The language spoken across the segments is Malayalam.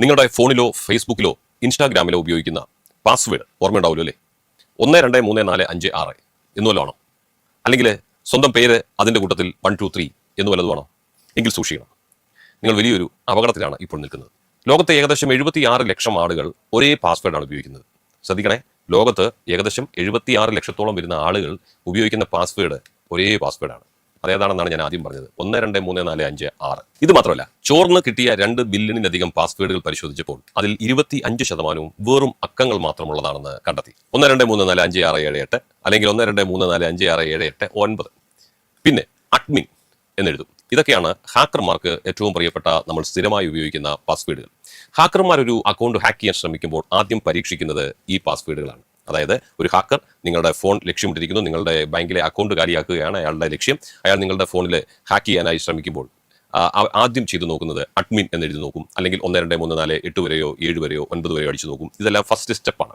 നിങ്ങളുടെ ഫോണിലോ ഫേസ്ബുക്കിലോ ഇൻസ്റ്റാഗ്രാമിലോ ഉപയോഗിക്കുന്ന പാസ്വേഡ് ഓർമ്മയുണ്ടാവുമല്ലോ അല്ലേ? ഒന്ന് രണ്ട് മൂന്ന് നാല് അഞ്ച് ആറ് എന്ന് വല്ലതാണോ അല്ലെങ്കിൽ സ്വന്തം പേര് അതിന്റെ കൂട്ടത്തിൽ വൺ ടു ത്രീ എന്ന് വല്ലതുമാണോ എങ്കിൽ സൂക്ഷിക്കണം. നിങ്ങൾ വലിയൊരു അപകടത്തിലാണ് ഇപ്പോൾ നിൽക്കുന്നത്. ലോകത്തെ ഏകദേശം എഴുപത്തിയാറ് ലക്ഷം ആളുകൾ ഒരേ പാസ്വേഡാണ് ഉപയോഗിക്കുന്നത്. ശ്രദ്ധിക്കണേ ലോകത്ത് ഏകദേശം എഴുപത്തിയാറ് ലക്ഷത്തോളം വരുന്ന ആളുകൾ ഉപയോഗിക്കുന്ന പാസ്വേഡ് ഒരേ പാസ്വേഡാണ്. അതേതാണെന്നാണ് ഞാൻ ആദ്യം പറഞ്ഞത്. ഒന്ന് രണ്ട് മൂന്ന് നാല് അഞ്ച് ആറ്. ഇത് മാത്രമല്ല ചോർന്ന് കിട്ടിയ രണ്ട് ബില്യണിലധികം പാസ്വേഡുകൾ പരിശോധിച്ചപ്പോൾ അതിൽ ഇരുപത്തി അഞ്ച് ശതമാനവും വെറും അക്കങ്ങൾ മാത്രമുള്ളതാണെന്ന് കണ്ടെത്തി. ഒന്ന് രണ്ട് മൂന്ന് നാല് അഞ്ച് ആറ് ഏഴ് എട്ട് അല്ലെങ്കിൽ ഒന്ന് രണ്ട് മൂന്ന് നാല് അഞ്ച് ആറ് ഏഴ് എട്ട് ഒൻപത്. പിന്നെ അഡ്മിൻ എന്നെഴുതും. ഇതൊക്കെയാണ് ഹാക്കർമാർക്ക് ഏറ്റവും പ്രിയപ്പെട്ട നമ്മൾ സ്ഥിരമായി ഉപയോഗിക്കുന്ന പാസ്വേഡുകൾ. ഹാക്കർമാർ ഒരു അക്കൗണ്ട് ഹാക്ക് ചെയ്യാൻ ശ്രമിക്കുമ്പോൾ ആദ്യം പരീക്ഷിക്കുന്നത് ഈ പാസ്വേഡുകളാണ്. അതായത് ഒരു ഹാക്കർ നിങ്ങളുടെ ഫോൺ ലക്ഷ്യമിട്ടിരിക്കുന്നു നിങ്ങളുടെ ബാങ്കിലെ അക്കൗണ്ട് കാലിയാക്കുകയാണ് അയാളുടെ ലക്ഷ്യം. അയാൾ നിങ്ങളുടെ ഫോണിൽ ഹാക്ക് ചെയ്യാനായി ശ്രമിക്കുമ്പോൾ ആദ്യം ചെയ്തു നോക്കുന്നത് അഡ്മിൻ എന്ന് എഴുതി നോക്കും. അല്ലെങ്കിൽ ഒന്ന് രണ്ട് മൂന്ന് നാല് എട്ട് വരെയോ ഏഴ് വരെയോ ഒൻപത് വരെയോ അടിച്ചു നോക്കും. ഇതെല്ലാം ഫസ്റ്റ് സ്റ്റെപ്പാണ്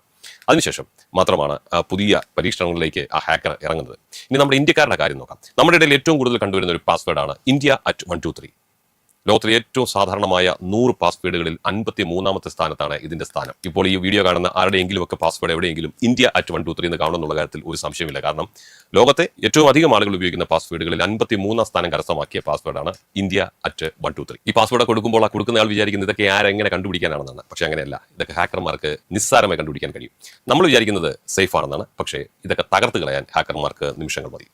അതിനുശേഷം മാത്രമാണ് പുതിയ പരീക്ഷണങ്ങളിലേക്ക് ആ ഹാക്കർ ഇറങ്ങുന്നത്. ഇനി നമ്മുടെ ഇന്ത്യക്കാരുടെ കാര്യം നോക്കാം. നമ്മുടെ ഇടയിൽ ഏറ്റവും കൂടുതൽ കണ്ടുവരുന്ന ഒരു പാസ്വേഡാണ് India at one two three. ലോകത്തിലെ ഏറ്റവും സാധാരണമായ നൂറ് പാസ്വേഡുകളിൽ അൻപത്തി മൂന്നാമത്തെ സ്ഥാനത്താണ് ഇതിന്റെ സ്ഥാനം. ഇപ്പോൾ ഈ വീഡിയോ കാണുന്ന ആരുടെയെങ്കിലും ഒക്കെ പാസ്വേഡ് എവിടെയെങ്കിലും India at one two three എന്ന് കാണുമെന്നുള്ള കാര്യത്തിൽ ഒരു സംശയമില്ല. കാരണം ലോകത്തെ ഏറ്റവും അധികം ആളുകൾ ഉപയോഗിക്കുന്ന പാസ്വേഡുകളിൽ അൻപത്തി മൂന്നാം സ്ഥാനം കരസ്ഥമാക്കിയ പാസ്വേഡാണ് India at one two three. ഈ പാസ്വേഡ് കൊടുക്കുമ്പോൾ ആ കൊടുക്കുന്ന ആൾ വിചാരിക്കുന്നത് ഇതൊക്കെ ആരെങ്ങനെ കണ്ടുപിടിക്കാനാണെന്നാണ്. പക്ഷേ അങ്ങനെയല്ല. ഇതൊക്കെ ഹാക്കർമാർക്ക് നിസ്സാരമായി കണ്ടുപിടിക്കാൻ കഴിയും. നമ്മൾ വിചാരിക്കുന്നത് സേഫ് ആണെന്നാണ്. പക്ഷേ ഇതൊക്കെ തകർത്ത് കളയാൻ ഹാക്കർമാർക്ക് നിമിഷങ്ങൾ മതി.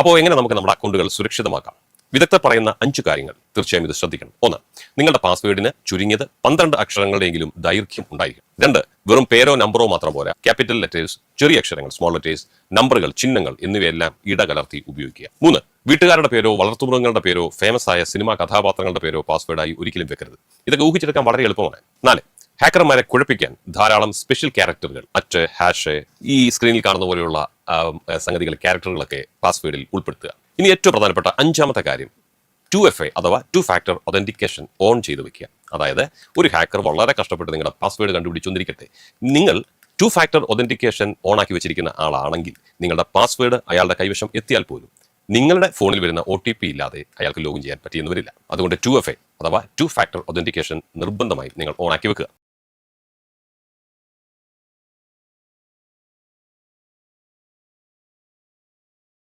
അപ്പോൾ എങ്ങനെ നമുക്ക് നമ്മുടെ അക്കൗണ്ടുകൾ സുരക്ഷിതമാക്കാം? വിദഗ്ധർ പറയുന്ന അഞ്ച് കാര്യങ്ങൾ. തീർച്ചയായും ഇത് ശ്രദ്ധിക്കണം. ഒന്ന് നിങ്ങളുടെ പാസ്വേഡിന് ചുരുങ്ങിയത് പന്ത്രണ്ട് അക്ഷരങ്ങളുടെയെങ്കിലും ദൈർഘ്യം ഉണ്ടായിരിക്കും രണ്ട് വെറും പേരോ നമ്പറോ മാത്രം പോരാ. ക്യാപിറ്റൽ ലെറ്റേഴ്സ് ചെറിയ അക്ഷരങ്ങൾ സ്മോൾ ലെറ്റേഴ്സ് നമ്പറുകൾ ചിഹ്നങ്ങൾ എന്നിവയെല്ലാം ഇടകലർത്തി ഉപയോഗിക്കുക. മൂന്ന് വീട്ടുകാരുടെ പേരോ വളർത്തുമൃഗങ്ങളുടെ പേരോ ഫേമസ് ആയ സിനിമാ കഥാപാത്രങ്ങളുടെ പേരോ പാസ്വേഡായി ഒരിക്കലും വെക്കരുത്. ഇതൊക്കെ ഊഹിച്ചെടുക്കാൻ വളരെ എളുപ്പമാണ്. നാല് ഹാക്കർമാരെ കുഴപ്പിക്കാൻ ധാരാളം സ്പെഷ്യൽ ക്യാരക്ടറുകൾ അറ്റ് ഹാഷ് ഈ സ്ക്രീനിൽ കാണുന്ന പോലെയുള്ള സംഗതികൾ ക്യാരക്ടറുകളൊക്കെ പാസ്വേഡിൽ ഉൾപ്പെടുത്തുക. ഇനി ഏറ്റവും പ്രധാനപ്പെട്ട അഞ്ചാമത്തെ കാര്യം ടു എഫ് ഐ അഥവാ ടു ഫാക്ടർ ഒതന്റിക്കേഷൻ ഓൺ ചെയ്ത് വെക്കുക. അതായത് ഒരു ഹാക്കർ വളരെ കഷ്ടപ്പെട്ട് നിങ്ങളുടെ പാസ്വേഡ് കണ്ടുപിടിച്ചൊന്നിരിക്കട്ടെ നിങ്ങൾ ടു ഫാക്ടർ ഒതന്റിക്കേഷൻ ഓൺ ആക്കി വെച്ചിരിക്കുന്ന ആളാണെങ്കിൽ നിങ്ങളുടെ പാസ്വേഡ് അയാളുടെ കൈവശം എത്തിയാൽ പോലും നിങ്ങളുടെ ഫോണിൽ വരുന്ന ഒ ടി പി ഇല്ലാതെ അയാൾക്ക് ലോഗിൻ ചെയ്യാൻ പറ്റിയെന്ന് വരില്ല. അതുകൊണ്ട് ടു എഫ് ഐ അഥവാ ടു ഫാക്ടർ ഒതന്റിക്കേഷൻ നിർബന്ധമായി നിങ്ങൾ ഓൺ ആക്കി വെക്കുക.